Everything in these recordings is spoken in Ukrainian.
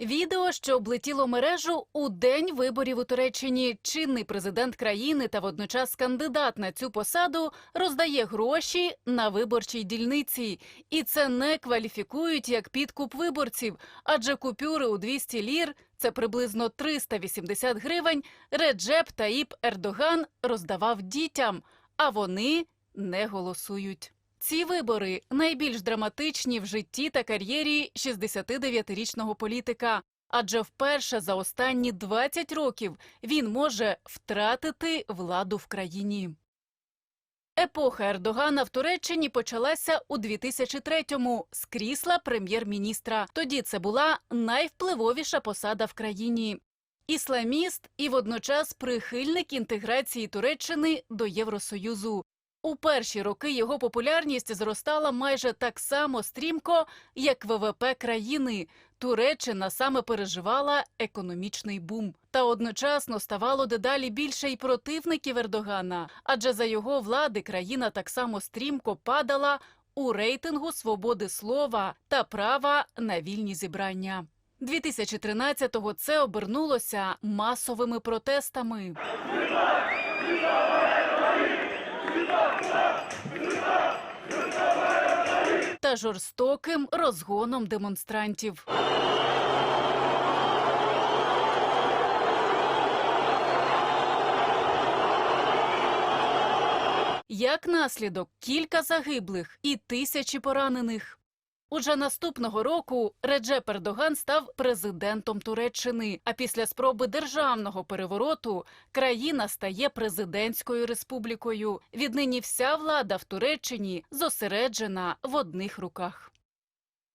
Відео, що облетіло мережу у день виборів у Туреччині. Чинний президент країни та водночас кандидат на цю посаду роздає гроші на виборчій дільниці, і це не кваліфікують як підкуп виборців, адже купюри у 200 лір. Це приблизно 380 гривень. Реджеп Таїп Ердоган роздавав дітям, а вони не голосують. Ці вибори найбільш драматичні в житті та кар'єрі 69-річного політика. Адже вперше за останні 20 років він може втратити владу в країні. Епоха Ердогана в Туреччині почалася у 2003-му з крісла прем'єр-міністра. Тоді це була найвпливовіша посада в країні. Ісламіст і водночас прихильник інтеграції Туреччини до Євросоюзу. У перші роки його популярність зростала майже так само стрімко, як ВВП країни. Туреччина саме переживала економічний бум. Та одночасно ставало дедалі більше й противників Ердогана, адже за його влади країна так само стрімко падала у рейтингу свободи слова та права на вільні зібрання. 2013-го це обернулося масовими протестами. Та жорстоким розгоном демонстрантів. Як наслідок, кілька загиблих і тисячі поранених. Уже наступного року Реджеп Ердоган став президентом Туреччини. А після спроби державного перевороту країна стає президентською республікою. Віднині вся влада в Туреччині зосереджена в одних руках.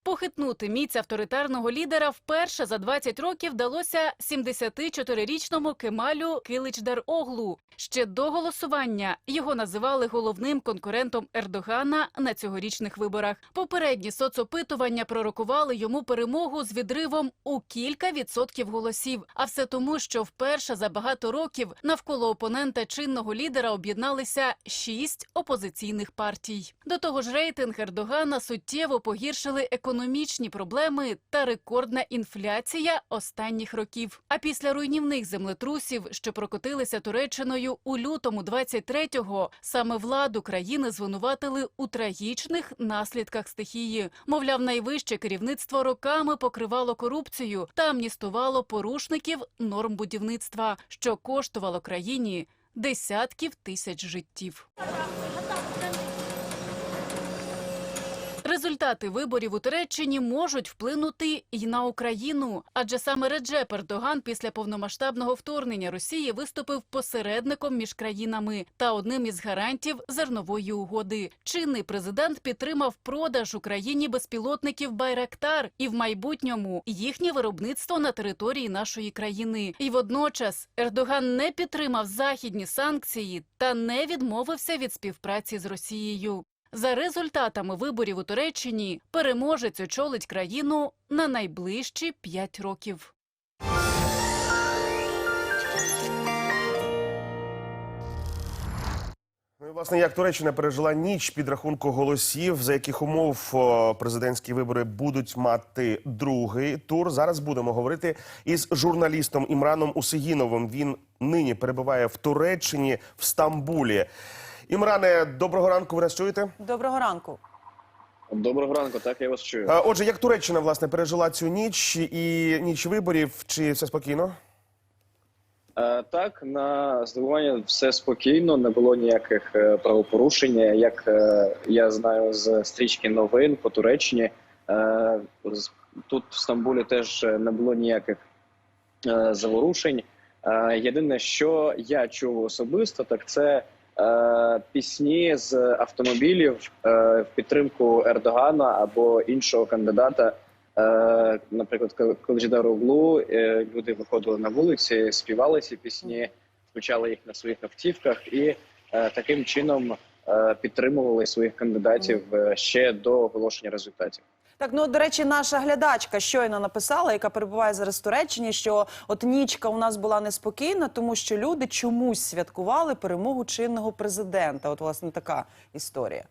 Похитнути міць авторитарного лідера вперше за 20 років вдалося 74-річному Кемалю Киличдар-Оглу. Ще до голосування його називали головним конкурентом Ердогана на цьогорічних виборах. Попередні соцопитування пророкували йому перемогу з відривом у кілька відсотків голосів. А все тому, що вперше за багато років навколо опонента чинного лідера об'єдналися шість опозиційних партій. До того ж, рейтинг Ердогана суттєво погіршили економічні проблеми та рекордна інфляція останніх років. А після руйнівних землетрусів, що прокотилися Туреччиною у лютому 23-го, саме владу країни звинуватили у трагічних наслідках стихії. Мовляв, найвище керівництво роками покривало корупцію та амністувало порушників норм будівництва, що коштувало країні десятків тисяч життів. Результати виборів у Туреччині можуть вплинути й на Україну, адже саме Реджеп Ердоган після повномасштабного вторгнення Росії виступив посередником між країнами та одним із гарантів зернової угоди. Чинний президент підтримав продаж Україні безпілотників Байрактар і в майбутньому їхнє виробництво на території нашої країни. І водночас Ердоган не підтримав західні санкції та не відмовився від співпраці з Росією. За результатами виборів у Туреччині переможець очолить країну на найближчі п'ять років. Ну власне, як Туреччина пережила ніч підрахунку голосів, за яких умов президентські вибори будуть мати другий тур. Зараз будемо говорити із журналістом Імраном Усигіновим. Він нині перебуває в Туреччині в Стамбулі. Імране, доброго ранку. Ви нас чуєте? Доброго ранку. Доброго ранку, так я вас чую. Отже, як Туреччина власне пережила цю ніч і ніч виборів? Чи все спокійно? Е, так, на здивування все спокійно, не було ніяких е, правопорушень. Як е, я знаю з стрічки новин по Туреччині, е, тут в Стамбулі теж не було ніяких е, заворушень. Е, єдине, що я чув особисто, так це е, пісні з автомобілів е, в підтримку Ердогана або іншого кандидата. Е, наприклад, Калджидар Оглу, е, люди виходили на вулиці, співали ці пісні, включали їх на своїх автівках і е, таким чином е, підтримували своїх кандидатів е, ще до оголошення результатів. Так, ну до речі, наша глядачка щойно написала, яка перебуває зараз в Туреччині, що от нічка у нас була неспокійна, тому що люди чомусь святкували перемогу чинного президента. От власне така історія.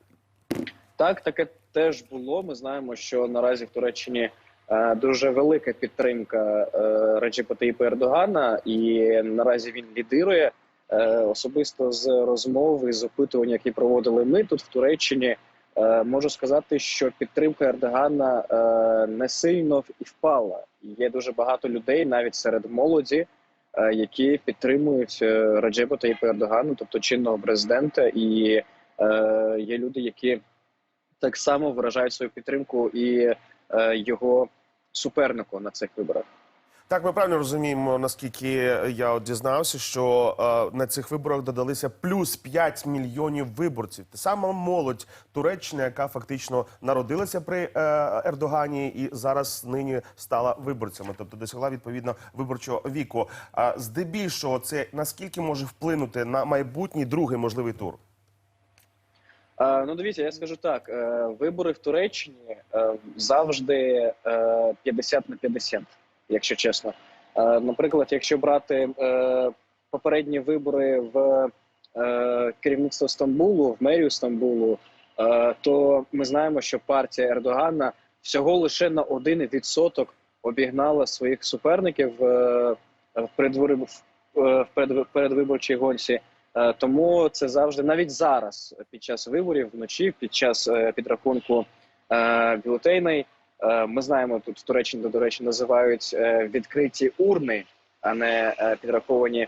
Так, таке теж було. Ми знаємо, що наразі в Туреччині е, дуже велика підтримка е, Реджепа Таїпа Ердогана, і наразі він лідирує. Е, особисто з розмов і з опитувань, які проводили ми тут в Туреччині, можу сказати, що підтримка Ердогана е, не сильно впала. Є дуже багато людей, навіть серед молоді, е, які підтримують е, Реджепа Таїпа Ердогана, тобто чинного президента, і е, є люди, які так само виражають свою підтримку і е, його супернику на цих виборах. Так, ми правильно розуміємо, наскільки я от дізнався, що е, на цих виборах додалися плюс 5 мільйонів виборців. Те сама молодь Туреччини, яка фактично народилася при е, Ердогані і зараз нині стала виборцями, тобто досягла відповідно виборчого віку. А здебільшого, це наскільки може вплинути на майбутній другий можливий тур? Е, ну, дивіться, я скажу так: е, вибори в Туреччині е, завжди е, 50 на 50, якщо чесно. Е, наприклад, якщо брати е, попередні вибори в е, керівництво Стамбулу, в мерію Стамбулу, то ми знаємо, що партія Ердогана всього лише на 1% обігнала своїх суперників в передвиборчій гонці. Тому це завжди навіть зараз, під час виборів, вночі, під час підрахунку бюлетеней. Е, Ми знаємо, тут в Туреччині, до речі, називають е, відкриті урни, а не е, підраховані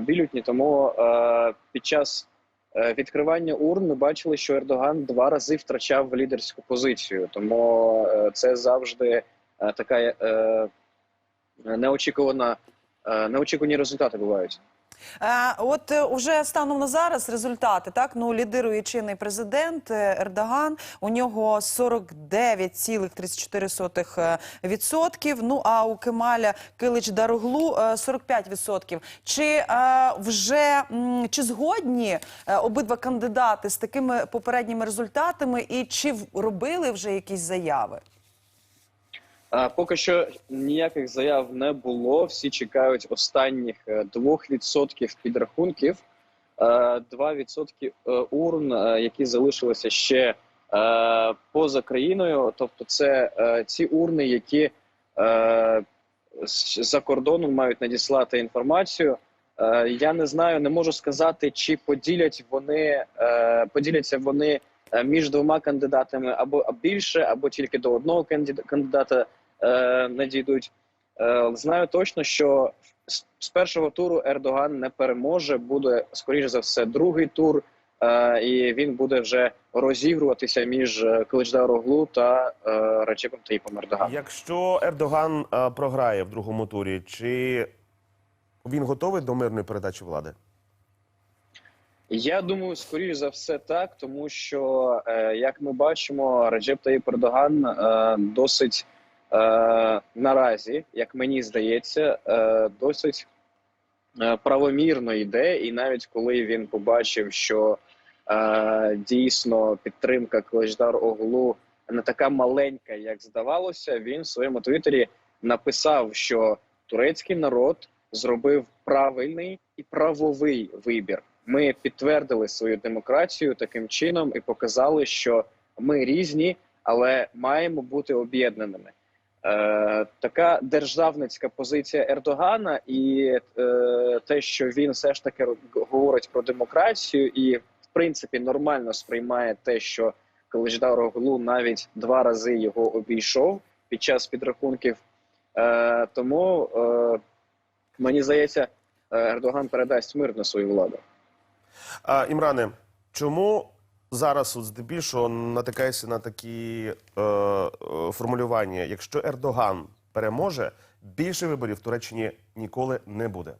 бюлетні. Тому під час відкривання урн ми бачили, що Ердоган два рази втрачав лідерську позицію. Тому це завжди така неочікувана, неочікувані результати бувають. Е, от е, уже станом на зараз результати так ну лідирує чинний президент е, Ердоган. У нього 49,34%. відсотків. Ну а у Кемаля Килич Дароглу е, 45%. Чи вже чи згодні обидва кандидати з такими попередніми результатами, і чи робили вже якісь заяви? Поки що ніяких заяв не було. Всі чекають останніх е, 2% підрахунків, е, 2% е, урн, е, які залишилися ще поза країною. Тобто, це ці урни, які за кордоном мають надіслати інформацію. Я не знаю, не можу сказати, чи поділять вони поділяться вони між двома кандидатами або більше, або тільки до одного кандида- кандидата е, надійдуть. Е, знаю точно, що з- першого туру Ердоган не переможе. Буде скоріш за все другий тур, е, і він буде вже розігруватися між е, Киличдароглу та е, Речепом Таїпом Ердоганом. Якщо Ердоган е, програє в другому турі, чи він готовий до мирної передачі влади? Я думаю, скоріш за все так, тому що е, як ми бачимо, Реджеп Таїп Ердоган е, досить наразі, як мені здається, е, досить е, правомірно йде. І навіть коли він побачив, що е, дійсно підтримка Клеждар Оглу не така маленька, як здавалося, він в своєму твіттері написав, що турецький народ зробив правильний і правовий вибір. Ми підтвердили свою демократію таким чином і показали, що ми різні, але маємо бути об'єднаними. Е, така державницька позиція Ердогана, і е, те, що він все ж таки говорить про демократію, і в принципі нормально сприймає те, що Калиждар Оглу навіть два рази його обійшов під час підрахунків. Е, тому е, мені здається, Ердоган передасть мир на свою владу. А, Імране, чому зараз от здебільшого натикаєшся на такі е, е, формулювання? Якщо Ердоган переможе, більше виборів в Туреччині ніколи не буде.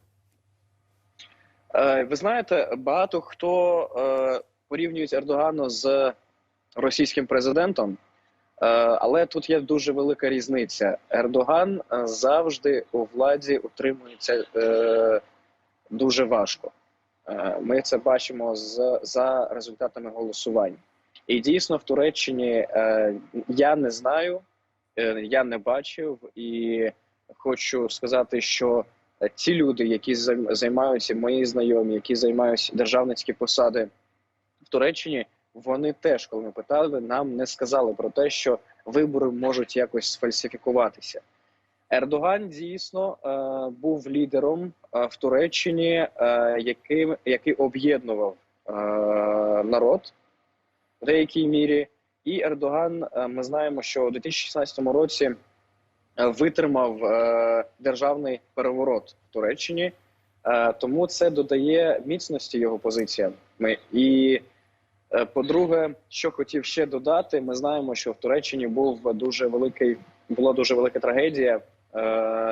Е, ви знаєте, багато хто е, порівнюють Ердогану з російським президентом, е, але тут є дуже велика різниця. Ердоган завжди у владі утримується е, дуже важко. Е, ми це бачимо з, за результатами голосувань. І дійсно в Туреччині е, я не знаю, е, я не бачив, і хочу сказати, що ті люди, які займаються, мої знайомі, які займаються державницькі посади в Туреччині, вони теж, коли ми питали, нам не сказали про те, що вибори можуть якось сфальсифікуватися. Ердоган дійсно е, був лідером е, в Туреччині, е, яким, який об'єднував народ в деякій мірі. І Ердоган, ми знаємо, що у 2016 році витримав державний переворот в Туреччині, тому це додає міцності його позиціям. І по-друге, що хотів ще додати, ми знаємо, що в Туреччині був дуже великий, була дуже велика трагедія,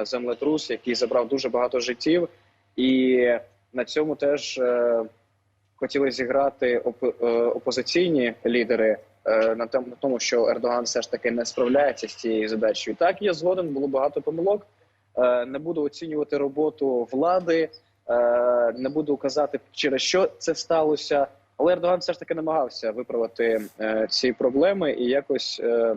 землетрус, який забрав дуже багато життів, і на цьому теж е, хотіли зіграти е, опозиційні лідери е, на тому, що Ердоган все ж таки не справляється з цією задачею. Так, я згоден, було багато помилок. Е, Не буду оцінювати роботу влади, е, не буду казати, через що це сталося. Але Ердоган все ж таки намагався виправити е, ці проблеми і якось е,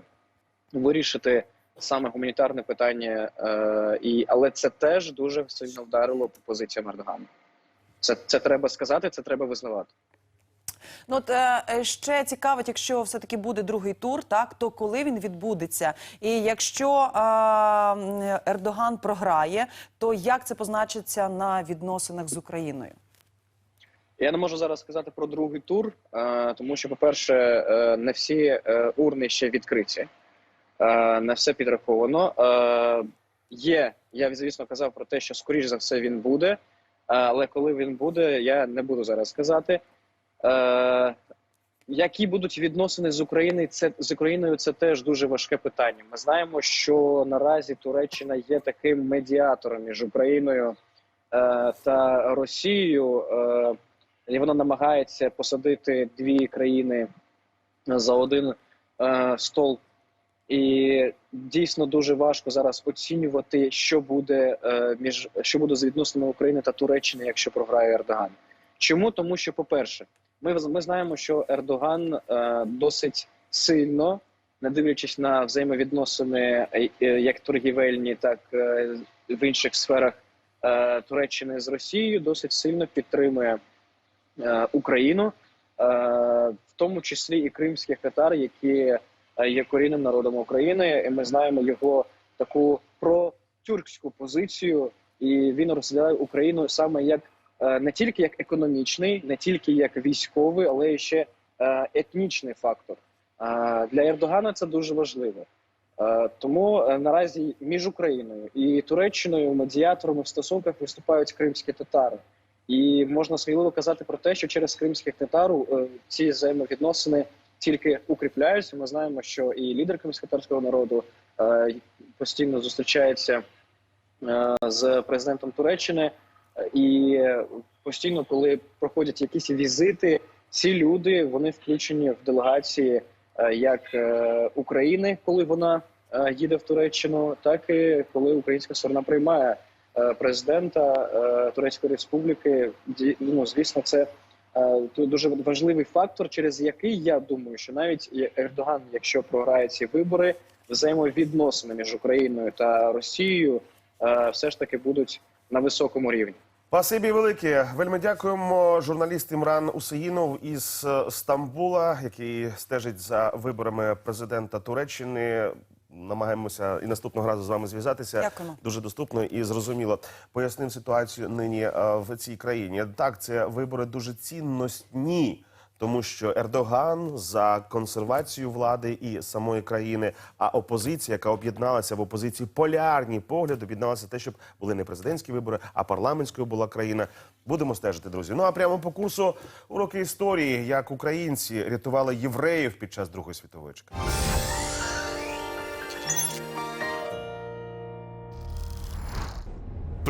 вирішити саме гуманітарне питання. Е, і, але це теж дуже сильно вдарило по позиціям Ердогана. Це, це треба сказати, це треба визнавати. Ну от е, ще цікавить, якщо все таки буде другий тур, так то коли він відбудеться? І якщо е, Ердоган програє, то як це позначиться на відносинах з Україною? Я не можу зараз сказати про другий тур, е, тому що, по-перше, е, не всі е, урни ще відкриті, е, не все підраховано. Е, Є, я звісно казав про те, що скоріш за все він буде, е, але коли він буде, я не буду зараз сказати. Е, Які будуть відносини з Україною? Це з Україною це теж дуже важке питання. Ми знаємо, що наразі Туреччина є таким медіатором між Україною е, та Росією. Е, і вона намагається посадити дві країни за один е, стол. І дійсно дуже важко зараз оцінювати, що буде е, між що буде з відносинами України та Туреччини, якщо програє Ердоган. Чому? Тому що, по-перше, ми, ми знаємо, що Ердоган е, досить сильно, не дивлячись на взаємовідносини е, як торгівельні, так в інших сферах Туреччини з Росією, досить сильно підтримує Україну, в тому числі і кримських татар, які є корінним народом України. І ми знаємо його таку протюркську позицію, і він розглядає Україну саме як е, не тільки як економічний, не тільки як військовий, але і ще е, етнічний фактор. Е, Для Ердогана це дуже важливо. Е, Тому е, наразі між Україною і Туреччиною медіаторами в стосунках виступають кримські татари. І можна сміливо казати про те, що через кримських татар е, ці взаємовідносини тільки укріпляються. Ми знаємо, що і лідер кримськотарського народу е, постійно зустрічається е, з президентом Туреччини, і постійно, коли проходять якісь візити, ці люди вони включені в делегації е, як України, коли вона їде в Туреччину, так і коли українська сторона приймає президента Турецької Республіки. Ну, звісно, це тут дуже важливий фактор, через який я думаю, що навіть Ердоган, якщо програє ці вибори, взаємовідносини між Україною та Росією е, все ж таки будуть на високому рівні. Спасибі велике. Вельми дякуємо. Журналіст Імран Усеїнов із е, Стамбула, який стежить за виборами президента Туреччини. Намагаємося і наступного разу з вами зв'язатися. Дякуємо. Дуже доступно і зрозуміло. Пояснив ситуацію нині е, в цій країні. Так, це вибори дуже цінностні. Тому що Ердоган за консервацію влади і самої країни, а опозиція, яка об'єдналася в опозиції, полярні погляди, об'єдналася те, щоб були не президентські вибори, а парламентською була країна. Будемо стежити, друзі. Ну а прямо по курсу уроки історії, як українці рятували євреїв під час Другої світової. Чекайте.